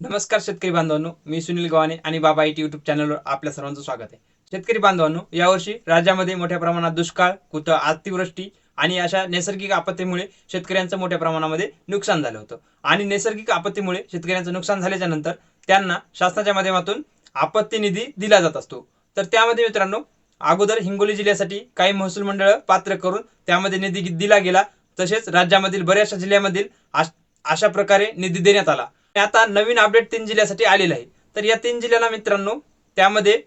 नमस्कार शेतकरी बांधवांनो मी सुनील गव्हाणे आणि बाबा आयटी युट्यूब चॅनलवर आपल्या सर्वांचं स्वागत आहे. शेतकरी बांधवांनो यावर्षी राज्यामध्ये मोठ्या प्रमाणात दुष्काळ कुठं अतिवृष्टी आणि अशा नैसर्गिक आपत्तीमुळे शेतकऱ्यांचं मोठ्या प्रमाणामध्ये नुकसान झालं होतं. आणि नैसर्गिक आपत्तीमुळे शेतकऱ्यांचं नुकसान झाल्याच्यानंतर त्यांना शासनाच्या माध्यमातून आपत्ती निधी दिला जात असतो. तर त्यामध्ये मित्रांनो अगोदर हिंगोली जिल्ह्यासाठी काही महसूल मंडळ पात्र करून त्यामध्ये निधी दिला गेला. तसेच राज्यामधील बऱ्याचशा जिल्ह्यामधील अशा प्रकारे निधी देण्यात आला. आता नवीन अपडेट तीन जिल्ह्यासाठी आलेलं आहे. तर या तीन जिल्ह्याला मित्रांनो त्यामध्ये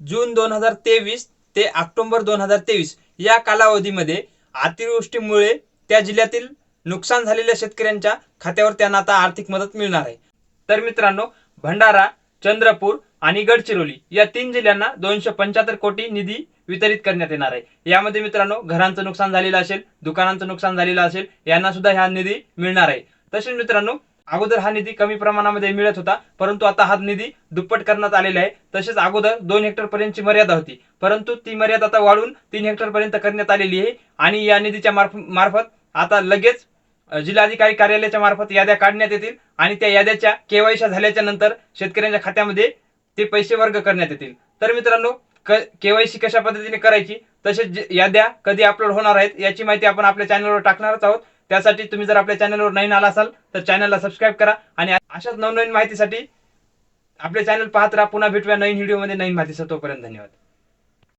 जून दोन हजार तेवीस ते ऑक्टोबर दोन हजार तेवीस या कालावधीमध्ये अतिवृष्टीमुळे त्या जिल्ह्यातील नुकसान झालेल्या शेतकऱ्यांच्या खात्यावर त्यांना आता आर्थिक मदत मिळणार आहे. तर मित्रांनो भंडारा चंद्रपूर आणि गडचिरोली या तीन जिल्ह्यांना दोनशे पंच्याहत्तर कोटी निधी वितरित करण्यात येणार आहे. यामध्ये मित्रांनो घरांचं नुकसान झालेलं असेल दुकानांचं नुकसान झालेलं असेल यांना सुद्धा हा निधी मिळणार आहे. तसेच मित्रांनो अगोदर हा निधी कमी प्रमाणामध्ये मिळत होता परंतु आता हा निधी दुप्पट करण्यात आलेला आहे. तसेच अगोदर दोन हेक्टर पर्यंतची मर्यादा होती परंतु ती मर्यादा आता वाढून तीन हेक्टर पर्यंत करण्यात आलेली आहे आणि या निधीच्या मार्फत आता लगेच जिल्हाधिकारी कार्यालयाच्या मार्फत याद्या काढण्यात येतील आणि त्या याद्याच्या केवायशा झाल्याच्यानंतर शेतकऱ्यांच्या खात्यामध्ये ते पैसे वर्ग करण्यात येतील. तर मित्रांनो केवायसी कशा पद्धतीने करायची तसेच याद्या कधी अपलोड होणार आहेत याची माहिती आपण आपल्या चॅनलवर टाकणारच आहोत. त्यासाठी तुम्ही जर आपल्या चॅनलवर नवीन आला असाल तर चॅनलला सबस्क्राईब करा आणि अशाच नवनवीन माहितीसाठी आपले चॅनल पाहत राहा. पुन्हा भेटूया नवीन व्हिडिओमध्ये नवीन माहितीसह तोपर्यंत धन्यवाद.